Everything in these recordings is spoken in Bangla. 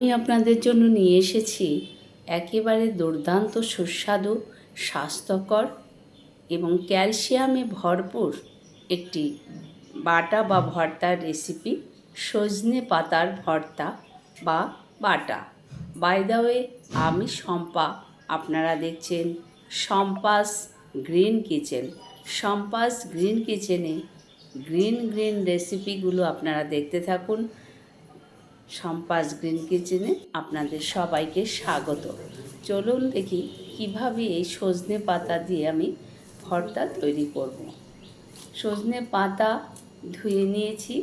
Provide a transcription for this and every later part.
আমি আপনাদের জন্য নিয়ে এসেছি একেবারে দুর্দান্ত, সুস্বাদু, স্বাস্থ্যকর এবং ক্যালসিয়ামে ভরপুর একটি বাটা বা ভর্তার রেসিপি সজনে পাতার ভর্তা বা বাটা। বাই দ্য ওয়ে আমি শম্পা, আপনারা দেখছেন Shampa's green kitchen. Shampa's green কিচেনে গ্রিন গ্রিন রেসিপিগুলো আপনারা দেখতে থাকুন। সম্পাস গ্রিন কিচেনে আপনাদের সবাইকে স্বাগত। চলুন দেখি কীভাবে এই সজনে পাতা দিয়ে আমি ভর্তা তৈরি করব। সজনে পাতা ধুয়ে নিয়েছি,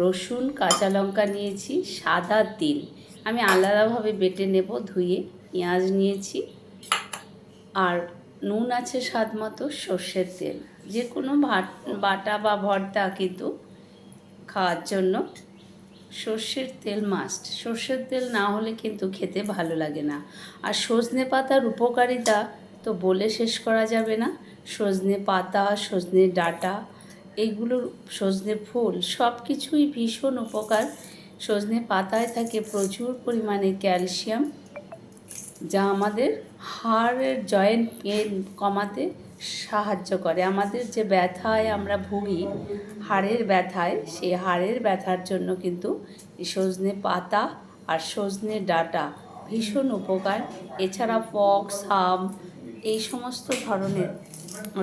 রসুন, কাঁচা লঙ্কা নিয়েছি, সাদা তিল। আমি আলাদাভাবে বেটে নেব, ধুয়ে পেঁয়াজ নিয়েছি আর নুন আছে স্বাদ মতো সর্ষের তেল। যে কোনো বাটা বা ভর্তা কিন্তু খাওয়ার জন্য সর্ষের তেল মাস্ট সর্ষের তেল না হলে কিন্তু খেতে ভালো লাগে না। আর সজনে পাতার উপকারিতা তো বলে শেষ করা যাবে না। সজনে পাতা, সজনে ডাঁটা এইগুলোর সজনে ফুল সব কিছুই ভীষণ উপকার। সজনে পাতায় থাকে প্রচুর পরিমাণে ক্যালসিয়াম, যা আমাদের হাড়ের জয়েন্ট পেন কমাতে সাহায্য করে। আমাদের যে ব্যথায় আমরা ভুগি হাড়ের ব্যথায় সেই হাড়ের ব্যথার জন্য কিন্তু সজনে পাতা আর সজনে ডাঁটা ভীষণ উপকার। এছাড়া পক্স হাম এই সমস্ত ধরনের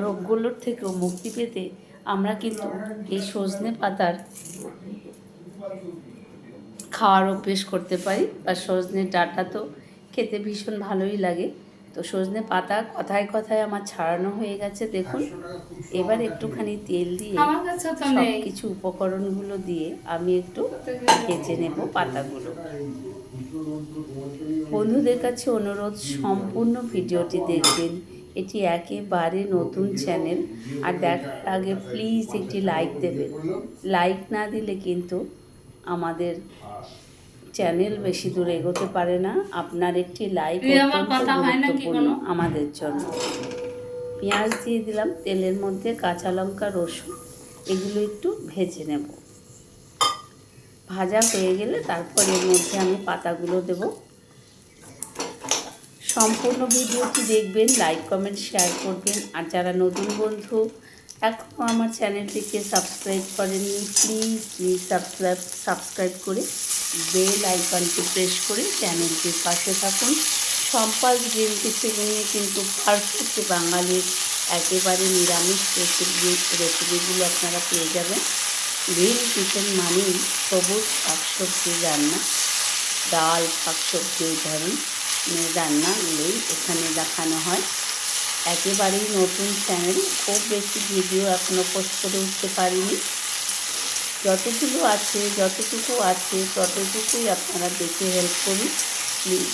রোগগুলোর থেকেও মুক্তি পেতে আমরা কিন্তু এই সজনে পাতার খাওয়ার অভ্যেস করতে পারি। বা সজনে ডাঁটা তো খেতে ভীষণ ভালোই লাগে। তো সজনে পাতা কথায় কথায় আমার ছাড়ানো হয়ে গেছে দেখুন। এবার একটুখানি তেল দিয়ে সব কিছু উপকরণগুলো দিয়ে আমি একটু ভেজে নেব পাতাগুলো। বন্ধুদের কাছে অনুরোধ সম্পূর্ণ ভিডিওটি দেখবেন। এটি একেবারে নতুন চ্যানেল। আর দেখার আগে প্লিজ একটি লাইক দেবেন। লাইক না দিলে কিন্তু আমাদের চ্যানেল বেশি দূর এগোতে পারে না। আপনার একটি লাইক গুরুত্বপূর্ণ আমাদের জন্য। পেঁয়াজ দিয়ে দিলাম তেলের মধ্যে কাঁচা লঙ্কা রসুন এগুলো একটু ভেজে নেব। ভাজা হয়ে গেলে তারপর এর মধ্যে আমি পাতাগুলো দেব। সম্পূর্ণ ভিডিওটি দেখবেন লাইক কমেন্ট শেয়ার করবেন। আর যারা নতুন বন্ধু এখনও আমার চ্যানেলটিকে সাবস্ক্রাইব করেননি প্লিজ প্লিজ সাবস্ক্রাইব সাবস্ক্রাইব করে বেল আইকনটি প্রেস করে চ্যানেলটির পাশে থাকুন। সম্পাস গ্রিন কিচেনে কিন্তু পারফেক্ট বাঙালির একেবারে নিরামিষ রেসিপি রেসিপিগুলো আপনারা পেয়ে যাবেন। গ্রিন কিচেন মানেই সবুজ শাকসবজি রান্না। ডাল, শাকসবজি ধরুন রান্নাগুলোই এখানে দেখানো হয়। একেবারেই নতুন চ্যানেল খুব বেশি ভিডিও এখনও পোস্ট করে উঠতে পারিনি। যতটুকু আছে যতটুকু আছে, ততটুকুই আপনারা দেখে হেল্প করি প্লিজ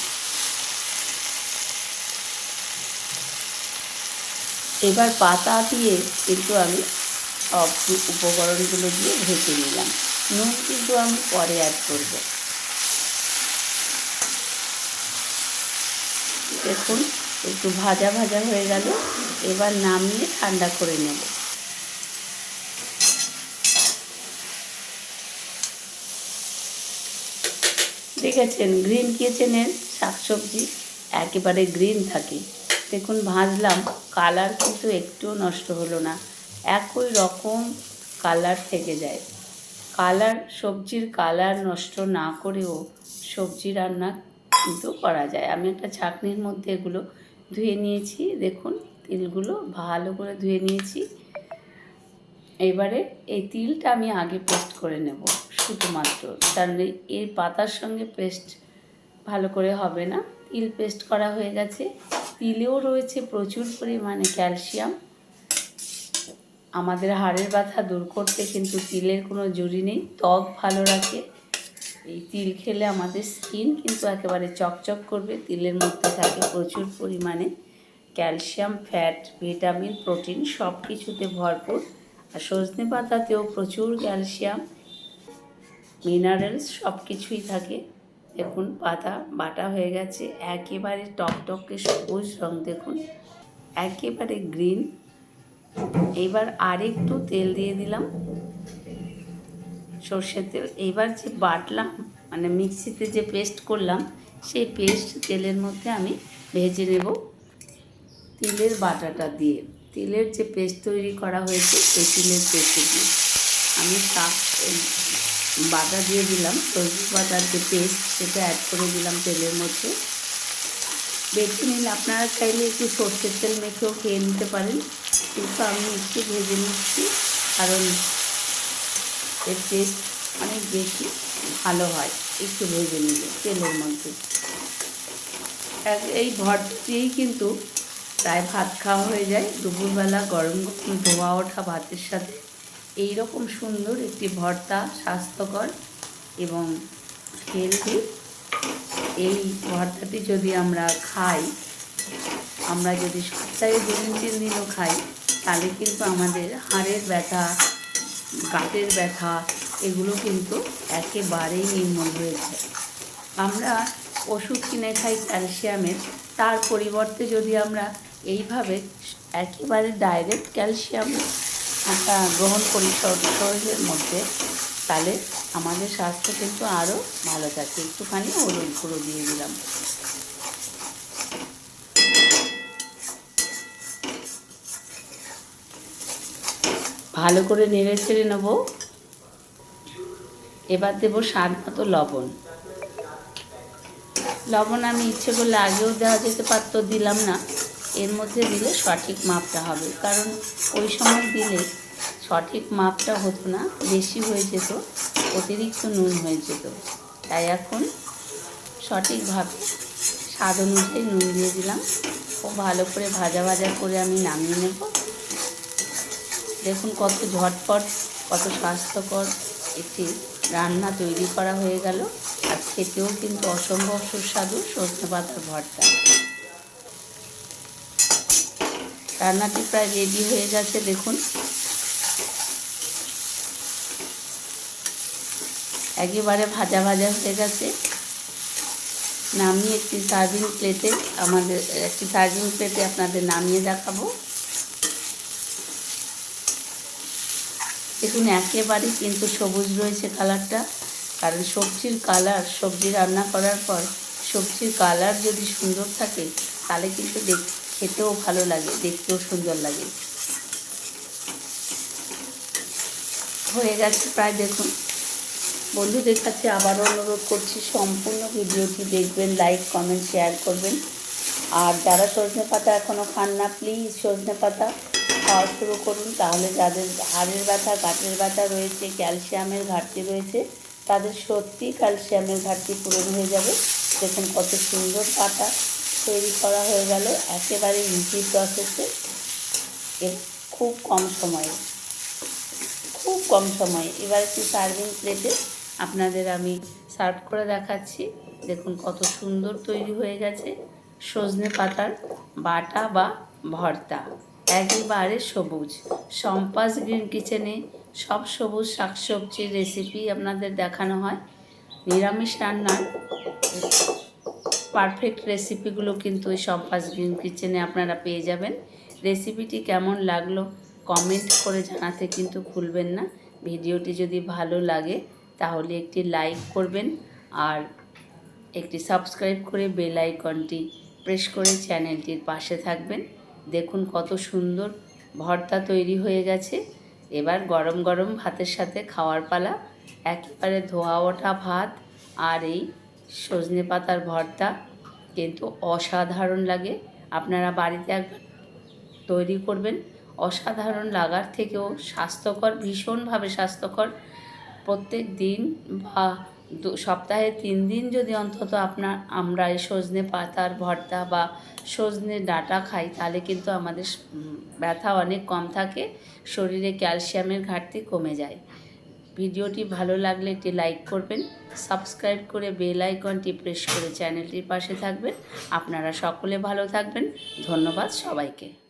এবার পাতা দিয়ে কিন্তু আমি সব উপকরণগুলো দিয়ে ভেজে নিলাম। নুন কিন্তু আমি পরে অ্যাড করব। দেখুন একটু ভাজা ভাজা হয়ে গেল। এবার নামিয়ে ঠান্ডা করে নেব। দেখেছেন গ্রিন কিচেনের শাকসবজি একেবারে গ্রিন থাকে। দেখুন, ভাজলাম কালার কিন্তু একটুও নষ্ট হলো না। একই রকম কালার থেকে যায়। কালার সবজির কালার নষ্ট না করেও সবজি রান্না কিন্তু করা যায়। আমি একটা ছাঁকনির মধ্যে এগুলো ধুয়ে নিয়েছি। দেখুন, তিলগুলো ভালো করে ধুয়ে নিয়েছি। এবারে এই তিলটা আমি আগে পেস্ট করে নেব, শুধুমাত্র। কারণ এই পাতার সঙ্গে পেস্ট ভালো করে হবে না। তিল পেস্ট করা হয়ে গেছে। তিলেও রয়েছে প্রচুর পরিমাণে ক্যালসিয়াম। আমাদের হাড়ের ব্যথা দূর করতে কিন্তু তিলের কোনো জুড়ি নেই। ত্বক ভালো রাখে। এই তিল খেলে আমাদের স্কিন কিন্তু একেবারে চকচক করবে। তিলের মধ্যে থাকে প্রচুর পরিমাণে ক্যালসিয়াম, ফ্যাট, ভিটামিন, প্রোটিন সব কিছুতে ভরপুর। আর সজনে পাতাতেও প্রচুর ক্যালসিয়াম, মিনারেলস সব কিছুই থাকে। দেখুন পাতা বাটা হয়ে গেছে, একেবারে টকটকে সবুজ রং দেখুন, একেবারে গ্রিন। এবার আরেকটু তেল দিয়ে দিলাম। সর্ষের তেল। এবার যে বাটলাম মানে মিক্সিতে যে পেস্ট করলাম, সেই পেস্ট তেলের মধ্যে আমি ভেজে নেব তিলের বাটাটা দিয়ে। তিলের যে পেস্ট তৈরি করা হয়েছে, সেই তিলের পেস্ট দিয়ে। আমি তা বাটা দিয়ে দিলাম। সবজি বাটার যে পেস্ট, সেটা অ্যাড করে দিলাম তেলের মধ্যে। বেছে নিলে আপনারা চাইলে একটু সর্ষের তেল মেখেও খেয়ে নিতে পারেন। কিন্তু আমি একটু ভেজে নিচ্ছি, কারণ এর টেস্ট অনেক বেশি ভালো হয়। একটু ভেজে নিলে তেলের মধ্যে। এই ভর্তিই কিন্তু প্রায় ভাত খাওয়া হয়ে যায়। দুপুরবেলা গরম ধোয়া ওঠা ভাতের সাথে। এই রকম সুন্দর একটি ভর্তা স্বাস্থ্যকর এবং হেলদি এই ভর্তাটি যদি আমরা খাই, আমরা যদি সপ্তাহে দু দিন তিন দিনও খাই, তাহলে কিন্তু আমাদের হাড়ের ব্যথা গাঁটের ব্যথা, এগুলো কিন্তু একেবারেই নির্মূল হয়েছে। আমরা ওষুধ কিনে খাই ক্যালসিয়ামের, তার পরিবর্তে যদি আমরা এইভাবে একেবারে ডাইরেক্ট ক্যালসিয়াম গ্রহণ করি শর- শরীরের মধ্যে, তাহলে আমাদের স্বাস্থ্য কিন্তু আরও ভালো থাকে। একটুখানি হলুদ গুঁড়ো দিয়ে দিলাম। ভালো করে নেড়ে ছেড়ে নেব। এবার দেবো স্বাদ মতো লবণ। লবণ আমি ইচ্ছে করলে আগেও দেওয়া যেতে পারতো, দিলাম না। এর মধ্যে দিলে সঠিক মাপটা হবে। কারণ ওই সময় দিলে সঠিক মাপটা হতো না, বেশি হয়ে যেত, অতিরিক্ত নুন হয়ে যেত। তাই এখন সঠিকভাবে স্বাদ অনুযায়ী নুন দিয়ে দিলাম। খুব ভালো করে ভাজা ভাজা করে আমি নামিয়ে নেব। দেখুন কত ঝটপট, কত স্বাস্থ্যকর একটি রান্না তৈরি করা হয়ে গেল। আর খেতেও কিন্তু অসম্ভব সুস্বাদু সজনে পাতার ভর্তা। রান্নাটি প্রায় রেডি হয়ে গেছে, দেখুন। একেবারে ভাজা ভাজা হয়ে গেছে। নামিয়ে একটি সার্ভিং প্লেটে আমাদের, একটি সার্ভিং প্লেটে আপনাদের নামিয়ে দেখাবো। দেখুন একেবারেই কিন্তু সবুজ রয়েছে কালারটা। কারণ সবজির কালার, সবজি রান্না করার পর সবজির কালার যদি সুন্দর থাকে, তাহলে কিন্তু দেখ, খেতেও ভালো লাগে, দেখতেও সুন্দর লাগে। হয়ে গেছে প্রায় দেখুন। বন্ধুদের কাছে আবারও অনুরোধ করছি, সম্পূর্ণ ভিডিওটি দেখবেন, লাইক, কমেন্ট, শেয়ার করবেন। আর যারা সজনে পাতা এখনও খান না, প্লিজ সজনে পাতা খাওয়া শুরু করুন। তাহলে যাদের হাড়ের ব্যথা, গাঁটের ব্যথা রয়েছে, ক্যালসিয়ামের ঘাটতি রয়েছে, তাদের সত্যি ক্যালসিয়ামের ঘাটতি পূরণ হয়ে যাবে। দেখুন কত সুন্দর পাতা তৈরি করা হয়ে গেল, একেবারে ইজি প্রসেসে এর খুব কম সময়ে, খুব কম সময়ে। এবার একটি সার্ভিং প্লেটে আপনাদের আমি সার্ভ করে দেখাচ্ছি। দেখুন কত সুন্দর তৈরি হয়ে গেছে। সজনে পাতার বাটা বা ভর্তা। একেবারে সবুজ। সম্পাস গ্রিন কিচেনে সব সবুজ শাকসবজির রেসিপি আপনাদের দেখানো হয়। নিরামিষ রান্নার পারফেক্ট রেসিপিগুলো কিন্তু ওই সম্পাস গ্রিন কিচেনে আপনারা পেয়ে যাবেন। রেসিপিটি কেমন লাগল কমেন্ট করে জানাতে কিন্তু ভুলবেন না। ভিডিওটি যদি ভালো লাগে তাহলে একটি লাইক করবেন আর একটি সাবস্ক্রাইব করে বেল আইকনটি প্রেস করে চ্যানেলটির পাশে থাকবেন। দেখুন কত সুন্দর ভর্তা তৈরি হয়ে গেছে। এবার গরম গরম ভাতের সাথে খাওয়ার পালা। একেবারে ধোয়া ওঠা ভাত আর এই সজনে পাতার ভর্তা কিন্তু অসাধারণ লাগে। আপনারা বাড়িতে একবার তৈরি করবেন। অসাধারণ লাগার থেকেও স্বাস্থ্যকর, ভীষণভাবে স্বাস্থ্যকর। প্রত্যেক দিন বা দু সপ্তাহে তিন দিন যদি অন্তত আপনার আমরা এই সজনে পাতার ভর্তা বা সজনে ডাঁটা খাই, তাহলে কিন্তু আমাদের ব্যথা অনেক কম থাকে, শরীরে ক্যালসিয়ামের ঘাটতি কমে যায়। ভিডিওটি ভালো লাগলে একটি লাইক করবেন, সাবস্ক্রাইব করে বেল আইকনটি প্রেস করে চ্যানেলটির পাশে থাকবেন। আপনারা সকলে ভালো থাকবেন, ধন্যবাদ সবাইকে।